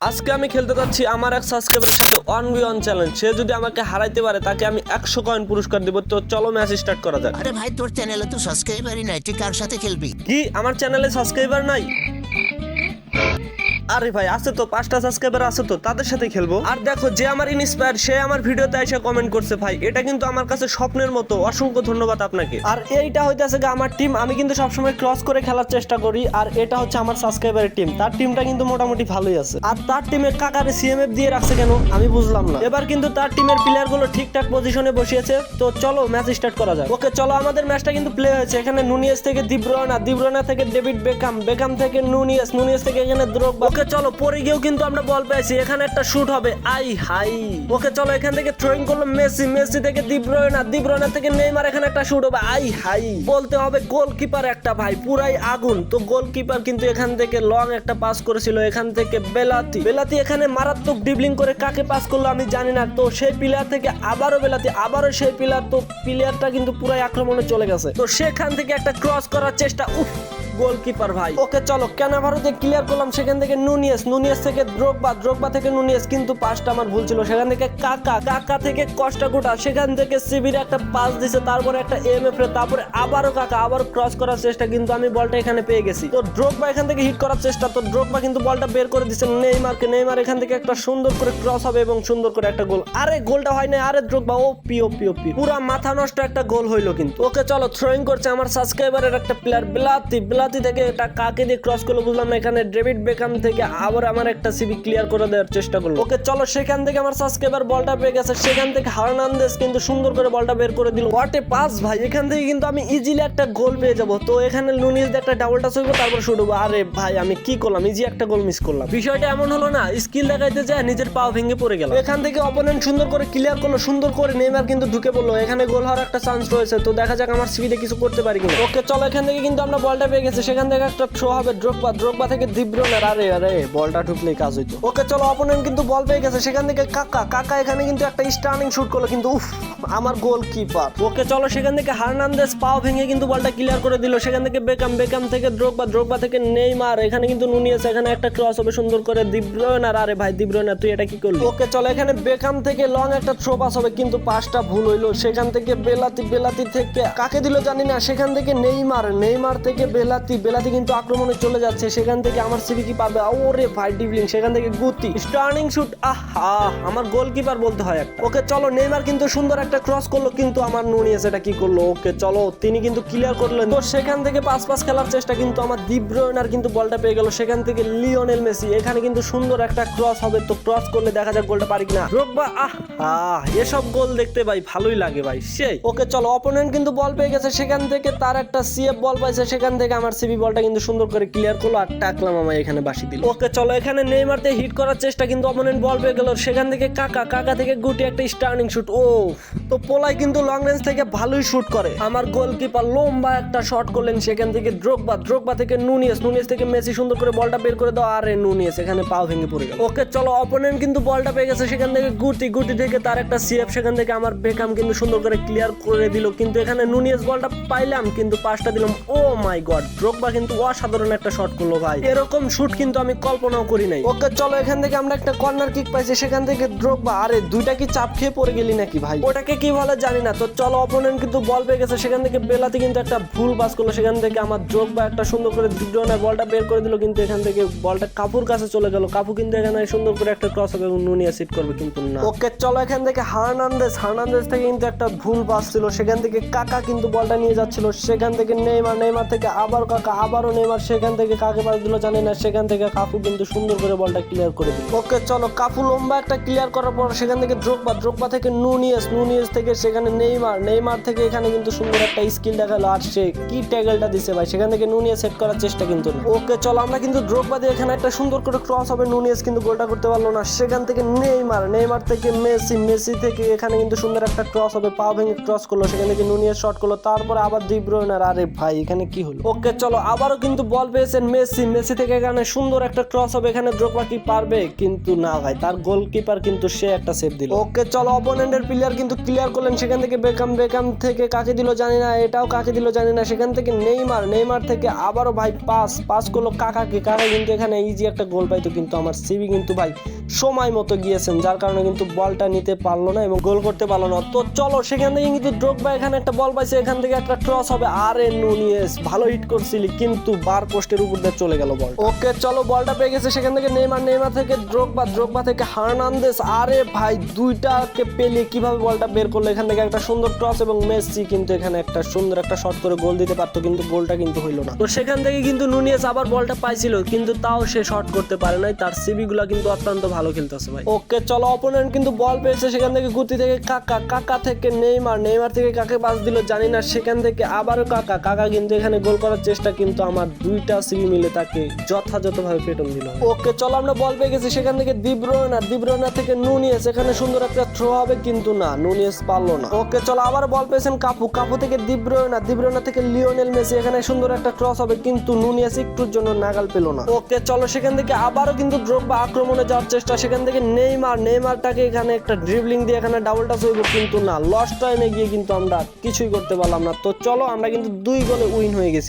আজকে আমি খেলতে যাচ্ছি আমার এক সাবস্ক্রাইবারের সাথে ওয়ান বি ওয়ান চ্যালেঞ্জ সে যদি আমাকে হারাইতে পারে তাকে আমি একশো কয়েন পুরস্কার দিব। তো চলো ম্যাচ স্টার্ট করা যাক। আরে ভাই তোর চ্যানেলে তো সাবস্ক্রাইবারই নাই। তুই কার সাথে খেলবি? কি? আমার চ্যানেলে সাবস্ক্রাইবার নাই? আরে ভাই, আছে তো, পাঁচটা সাবস্ক্রাইবার আছে তো, তাদের সাথে খেলব। আর দেখো, যে আমার ইন্সপায়ার সে আমার ভিডিওতে এসে কমেন্ট করছে, ভাই। এটা কিন্তু আমার কাছে স্বপ্নের মতো। অসংখ্য ধন্যবাদ আপনাকে। আর এইটা হইতেছে আমার টিম আমি কিন্তু সবসময় ক্রস করে খেলার চেষ্টা করি, আর এটা হচ্ছে আমার সাবস্ক্রাইবারের টিম তার টিমটা কিন্তু মোটামুটি ভালোই আছে। আর তার টিমে কাকারে সিএমএফ দিয়ে রাখছে কেন, আমি বুঝলাম না। এবার কিন্তু তার টিমের প্লেয়ারগুলো ঠিকঠাক পজিশনে বসিয়েছে, তো চলো ম্যাচ স্টার্ট করা যাক। ওকে, চলো, আমাদের ম্যাচটা কিন্তু প্লে হয়েছে। এখানে নুনিয়েস থেকে দিব্রয়না দিব্রয়না থেকে ডেভিড বেকাম বেকাম থেকে নুনিয়েস নুনিয়েস থেকে এখানে দ্রোগবা ওকে চলো, পরে গিয়েও কিন্তু আমরা বল পেয়েছি। এখানে একটা শুট হবে। আই হাই। ওকে চলো, এখান থেকে থ্রোয়িং করল মেসি। মেসি থেকে দিব্রয়না দিব্রয়না থেকে নেইমার, এখানে একটা শুট হবে। আই হাই। বলতে হবে গোলকিপার একটা ভাই, পুরাই আগুন। তো গোলকিপার কিন্তু এখান থেকে লং একটা পাস করেছিল। এখান থেকে বেলাতি। বেলাতি এখানে মারাত্মক ডিবলিং করে কাকে পাস করল আমি জানি না। তো সেই প্লেয়ার থেকে আবারও বেলাতি, আবারও সেই প্লেয়ার তো প্লেয়ারটা কিন্তু পুরাই আক্রমণে চলে গেছে। তো সেখান থেকে একটা ক্রস করার চেষ্টা। উফ! গোলকিপার ভাই। ওকে চলো ক্যানাভারোতে ক্লিয়ার করলাম, সেখান থেকে নুনিয়েস। নুনিয়েস থেকে দ্রোগবা দ্রোগবা থেকে নুনিয়েস, কিন্তু পাসটা আমার ভুল ছিল। সেখান থেকে কাকা কাকা থেকে কষ্টা গোটা সেখান থেকে সিবির একটা পাস দিছে, তারপরে একটা এম এফ তারপরে আবারও কাকা, আবার ক্রস করার চেষ্টা, কিন্তু আমি বলটা এখানে পেয়ে গেছি। তো ড্রোগবা এখান থেকে হিট করার চেষ্টা, তো ড্রোগবা কিন্তু বলটা বের করে দিচ্ছে নেইমারকে। নেইমার এখান থেকে একটা সুন্দর করে ক্রস হবে এবং সুন্দর করে একটা গোল। আরে, গোলটা হয় না আরে ড্রোগবা ও পি ও পি ও পি পুরা মাথা নষ্ট একটা গোল হইল কিন্তু। ওকে চলো থ্রোয়িং করছে আমার সাবস্ক্রাইবারের একটা প্লেয়ার বিলাতি বিলাতি থেকে এটা কাকে দিয়ে ক্রস করল বুঝলাম না, এখানে ডেভিড বেকাম থেকে আবার আমার একটা সিবি ক্লিয়ার করে দেওয়ার চেষ্টা করল। ওকে, চলো সেখান থেকে আমার সাবস্ক্রাইবার বলটা পেয়ে গেছে। সেখান থেকে হার্নান্দেস কিন্তু সুন্দর করে বলটা বের করে দিল। হোয়াট পাস ভাই, এখান থেকে কিন্তু আমি ইজিলি একটা গোল পেয়ে যাব। তো এখানে লুনিস একটা ডাবল টাচ তারপর শুট হব। আরে ভাই, আমি কি করলাম? ইজি একটা গোল মিস করলাম। বিষয়টা এমন হলো না স্কিল দেখাইতে যায়, নিজের পা ভেঙে পড়ে গেল এখান থেকে অপোনেন্ট সুন্দর করে ক্লিয়ার করল, সুন্দর করে নেইমার কিন্তু ঢুকে পড়ল। এখানে গোল হওয়ার একটা চান্স রয়েছে। তো দেখা যাক আমার সিবিতে কিছু করতে পারি কিনা। ওকে, চলো এখান থেকে কিন্তু আমরা বলটা পেয়ে গেছি। সেখান থেকে একটা থ্রো হবে ড্রোকবা ড্রোকবা থেকে দিব্রনের। আরে আরে বলটা ঢুকলেই কাজ হইতো। ওকে চলো অপোনেন্ট কিন্তু বল পেয়ে গেছে। সেখান থেকে কাকা কাকা এখানে কিন্তু একটা স্টার্নিং শুট করল কিন্তু উফ আমার গোল কিপার ওকে চলো সেখান থেকে হার্নান্দেস পাও ভেঙে কিন্তু বলটা ক্লিয়ার করে দিল। সেখান থেকে বেকাম বেকাম থেকে ড্রোকবা ড্রোকবা থেকে নেইমার। এখানে কিন্তু নুনিয়েস এখানে একটা ক্রস হবে সুন্দর করে দিব্রয়নার আরে ভাই দিব্রয়নার তুই এটা কি করলি? ওকে চলো এখানে বেকাম থেকে লং একটা থ্রো পাস হবে কিন্তু পাসটা ভুল হইল। সেখান থেকে বেলাতি বেলাতি থেকে কাকে দিল জানি না। সেখান থেকে নেইমার নেইমার থেকে বেলাতি বেলাতি কিন্তু আক্রমণে চলে যাচ্ছে। সেখান থেকে আমার সিবি কি পাবে? ওরে ভাই, ডিবলিং। সেখান থেকে গুতি স্টার্নিং শুট আহা, আমার গোলকিপার বলতে হয় একটা। ওকে চলো, নেইমার কিন্তু সুন্দর একটা ক্রস করল, কিন্তু আমার নুনিয়েস এটা কি করল? ওকে চলো, তিনি কিন্তু ক্লিয়ার করলেন। তো সেখান থেকে পাস পাস খেলার চেষ্টা কিন্তু আমার দিব্রয়নার কিন্তু বলটা পেয়ে গেল। সেখান থেকে লিওনেল মেসি। এখানে কিন্তু সুন্দর একটা ক্রস হবে। তো ক্রস করলে দেখা যাক গোলটা পারি কিনা। রোগবা, আহ আহ এসব গোল দেখতে ভাই ভালোই লাগে ভাই। সেই, ওকে চলো। অপোনেন্ট কিন্তু বল পেয়ে গেছে। সেখান থেকে তার একটা সিএফ বল পাইছে। সেখান থেকে আমার সিবি বলটা কিন্তু সুন্দর করে ক্লিয়ার করল আর টাকলাম আমায় এখানে বাসি দিল। ওকে, চলো, এখানে নেইমারতে হিট করার চেষ্টা কিন্তু অপোনেন্ট বল পেয়ে গেল। সেখান থেকে কাকা কাকা থেকে গুটি একটা স্টার্নিং শুট ও তো পোলাই কিন্তু লং রেঞ্জ থেকে ভালোই শুট করে। আমার গোলকিপার লম্বা একটা শট করলেন, সেখান থেকে ড্রোগবা ড্রোগবা থেকে নুনিয়েস নুনিয়েস থেকে মেসি সুন্দর করে বলটা বের করে দাও, আরে নুনিয়েস এখানে পাও ভেঙে পড়ে গেল। ওকে, চলো অপোনেন্ট কিন্তু বলটা পেয়ে গেছে, সেখান থেকে গুটি গুটি থেকে তার একটা সিএফ সেখান থেকে আমার বেকাম কিন্তু সুন্দর করে ক্লিয়ার করে দিল। কিন্তু এখানে নুনিয়েস বলটা পাইলাম, কিন্তু পাসটা দিলাম ও মাই গড ড্রোগবা কিন্তু অসাধারণ একটা শট করল ভাই। এরকম শুট কিন্তু আমি কল্পনাও করি নাই। ওকে, চলো এখান থেকে আমরা একটা কর্নার কিক পাইছি, সেখান থেকে ড্রোগবা আরে, দুইটা কি চাপ খেয়ে পড়ে গেলি নাকি ভাই? ওটাকে কি বলে জানি না, তো চলো অপোনেন্ট কিন্তু বল পেয়ে গেছে, সেখান থেকে বেলাতে কিন্তু একটা ভুল পাস করল, সেখান থেকে আমার ড্রোগবা একটা সুন্দর করে দিগ্রহণের বলটা বের করে দিল, কিন্তু এখান থেকে বলটা কাপুর কাছে চলে গেল। কাপু কিন্তু এখানে সুন্দর করে একটা ক্রস হবে এবং নুনিয়া সিট করবে কিন্তু না। ওকে, চলো এখান থেকে হার্নান্দেস হার্নান্দেস থেকে কিন্তু একটা ভুল পাস ছিল, সেখান থেকে কাকা কিন্তু বলটা নিয়ে যাচ্ছিল, সেখান থেকে নেইমার নেইমার থেকে আবার কাকা আবারও নেইমার সেখান থেকে কাকে পাস দিল জানি না সেখান থেকে কাপু কিন্তু সুন্দর করে বলটা ক্লিয়ার করে দিল। ওকে চলো কাপু লম্বা একটা ক্লিয়ার করার পর সেখান থেকে ড্রোকবা ড্রোকবা থেকে নুনিয়েস নুনিয়েস থেকে সেখানে নেইমার নেইমার থেকে এখানে কিন্তু সুন্দর একটা স্কিল দেখাল আর সে কি ট্যাগেলটা দিছে ভাই সেখান থেকে নুনিয়েস সেট করার চেষ্টা কিন্তু ওকে চলো আমরা কিন্তু ড্রোকবা দিয়ে এখানে একটা সুন্দর করে ক্রস হবে নুনিয়েস কিন্তু গোলটা করতে পারল না। সেখান থেকে নেইমার নেইমার থেকে মেসি মেসি থেকে এখানে কিন্তু সুন্দর একটা ক্রস হবে পা ভেঙে ক্রস করল সেখান থেকে নুনিয়েস শট করল তারপরে আবার দিব্রয়নার আরে ভাই এখানে কি হলো? ওকে চলো, আবারও কিন্তু বল পেয়েছেন মেসি। মেসি থেকে এখানে সুন্দর একটা ক্রস হবে, এখানে ড্রোপা কি পারবে? কিন্তু না ভাই, তার গোলকিপার কিন্তু সে একটা সেভ দিল। ওকে, চলো অপোনেন্টের প্লেয়ার কিন্তু ক্লিয়ার করলেন, সেখান থেকে বেকাম বেকাম থেকে কাকে দিল জানি না, এটাও কাকে দিল জানি না, সেখান থেকে নেইমার নেইমার থেকে আবারও ভাই পাস পাস করল কাকাকে। কাকা কিন্তু এখানে ইজি একটা গোল পাইতো, কিন্তু আমার সিবি কিন্তু ভাই সময় মতো গিয়েছেন, যার কারণে কিন্তু বলটা নিতে পারল না এবং গোল করতে পারল না। তো চলো, সেখান থেকে কিন্তু ড্রোগবা এখানে একটা বল পাইছে, এখান থেকে একটা ক্রস হবে। আর আরে নুনিয়েস, ভালো হিট করছিলি কিন্তু বার পোস্টের উপর দিয়ে চলে গেল বল ওকে চলো বলটা পেয়ে গেছে। সেখান থেকে নেইমার নেইমার থেকে ড্রোগবা ড্রোগবা থেকে হার্নান্দেস আরে ভাই দুইটাকে পেলে কীভাবে বলটা বের করল? এখান থেকে একটা সুন্দর ক্রস এবং মেসি কিন্তু এখানে একটা সুন্দর একটা শট করে গোল দিতে পারতো কিন্তু গোলটা কিন্তু হইল না। তো সেখান থেকে কিন্তু নুনিয়েস আবার বলটা পাইছিল কিন্তু তাও সে শট করতে পারে নাই। তার সিবি গুলা কিন্তু অত্যন্ত ভালো খেলতেছে ভাই। ওকে চলো অপোনেন্ট কিন্তু বল পেয়েছে সেখান থেকে গুতি থেকে কাকা কাকা থেকে নেইমার। নেইমার থেকে কাকে পাস দিল জানি না সেখান থেকে আবারও কাকা। কাকা কিন্তু এখানে গোল করার চেষ্টা কিন্তু আমার দুইটা সিবি মিলে তাকে যথাযথভাবে পেটন দিল। ওকে, চলো আমরা বল পেয়ে গেছি। সেখান থেকে দিব্রয়না দিব্রয়না থেকে নুনিয়েস। এখানে সুন্দর একটা থ্রো হবে কিন্তু না, নুনিয়েস পারল না। ওকে, চলো আবার বল পেয়েছেন কাপু। কাপু থেকে দিব্রয়না দিব্রয়না থেকে লিওনেল মেসি। এখানে সুন্দর একটা ক্রস হবে কিন্তু নুনিয়েস একটুর জন্য নাগাল পেল না। ওকে, চলো সেখান থেকে আবারও কিন্তু ড্রোগবা আক্রমণে যাওয়ার চেষ্টা। সেখান থেকে নেইমার, নেইমারটাকে এখানে একটা ড্রিবলিং দিয়ে এখানে ডাবল টাচ হইব কিন্তু না। লস টাইমে গিয়ে কিন্তু আমরা কিছুই করতে পারলাম না। তো চলো, আমরা কিন্তু দুই গোলে উইন হয়ে গেছি।